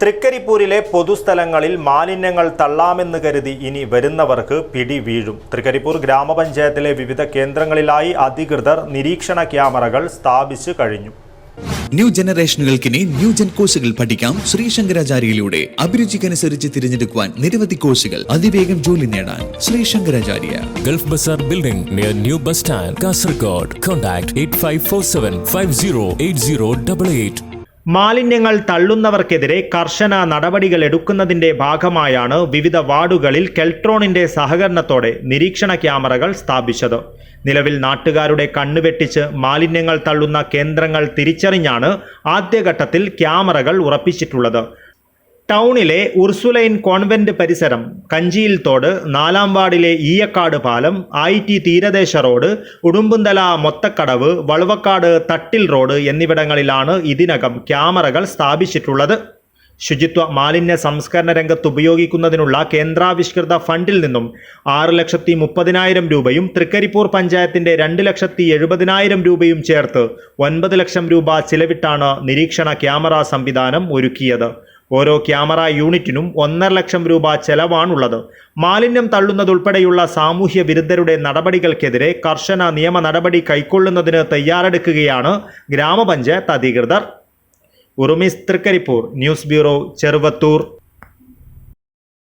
തൃക്കരിപ്പൂരിലെ പൊതുസ്ഥലങ്ങളിൽ മാലിന്യങ്ങൾ തള്ളാമെന്ന് കരുതി ഇനി വരുന്നവർക്ക് പിടി വീഴും തൃക്കരിപ്പൂർ ഗ്രാമപഞ്ചായത്തിലെ വിവിധ കേന്ദ്രങ്ങളിലായി അധികൃതർ നിരീക്ഷണ ക്യാമറകൾ സ്ഥാപിച്ചു കഴിഞ്ഞു ന്യൂ ജനറേഷനുകൾക്കിനി ന്യൂ ജൻ കോഴ്സുകൾ പഠിക്കാം ശ്രീശങ്കരാചാര്യയിലൂടെ അഭിരുചിക്കനുസരിച്ച് തിരഞ്ഞെടുക്കുവാൻ നിരവധി കോഴ്സുകൾ അതിവേഗം ജോലി നേടാൻ Sreesankaracharya Gulf Bazar building near New Bus Stand, Kasargod. Contact 8547 508088. മാലിന്യങ്ങൾ തള്ളുന്നവർക്കെതിരെ കർശന നടപടികൾ എടുക്കുന്നതിന്റെ ഭാഗമായാണ് വിവിധ വാർഡുകളിൽ കെൽട്രോണിന്റെ സഹകരണത്തോടെ നിരീക്ഷണ ക്യാമറകൾ സ്ഥാപിച്ചത്. നിലവിൽ നാട്ടുകാരുടെ കണ്ണുവെട്ടിച്ച് മാലിന്യങ്ങൾ തള്ളുന്ന കേന്ദ്രങ്ങൾ തിരിച്ചറിഞ്ഞാണ് ആദ്യഘട്ടത്തിൽ ക്യാമറകൾ ഉറപ്പിച്ചിട്ടുള്ളത്. ടൗണിലെ ഉർസുലൈൻ കോൺവെന്റ് പരിസരം കഞ്ചിയിൽ തോട് നാലാം വാർഡിലെ ഈയക്കാട് പാലം ഐ ടി തീരദേശ റോഡ് ഉടുമ്പുന്തല മൊത്തക്കടവ് വളവക്കാട് തട്ടിൽ റോഡ് എന്നിവിടങ്ങളിലാണ് ഇതിനകം ക്യാമറകൾ സ്ഥാപിച്ചിട്ടുള്ളത്. ശുചിത്വ മാലിന്യ സംസ്കരണ രംഗത്ത് ഉപയോഗിക്കുന്നതിനുള്ള കേന്ദ്രാവിഷ്കൃത ഫണ്ടിൽ നിന്നും ആറ് ലക്ഷത്തി മുപ്പതിനായിരം രൂപയും തൃക്കരിപ്പൂർ പഞ്ചായത്തിന്റെ രണ്ട് ലക്ഷത്തി എഴുപതിനായിരം രൂപയും ചേർത്ത് ഒൻപത് ലക്ഷം രൂപ ചിലവിട്ടാണ് നിരീക്ഷണ ക്യാമറ സംവിധാനം ഒരുക്കിയത്. ഓരോ ക്യാമറ യൂണിറ്റിനും ഒന്നര ലക്ഷം രൂപ ചെലവാണുള്ളത്. മാലിന്യം തള്ളുന്നതുൾപ്പെടെയുള്ള സാമൂഹ്യ വിരുദ്ധരുടെ നടപടികൾക്കെതിരെ കർശന നിയമ നടപടി കൈക്കൊള്ളുന്നതിന് തയ്യാറെടുക്കുകയാണ് ഗ്രാമപഞ്ചായത്ത് അധികൃതർ. Urumis Trikaripur news bureau Cheruvathur.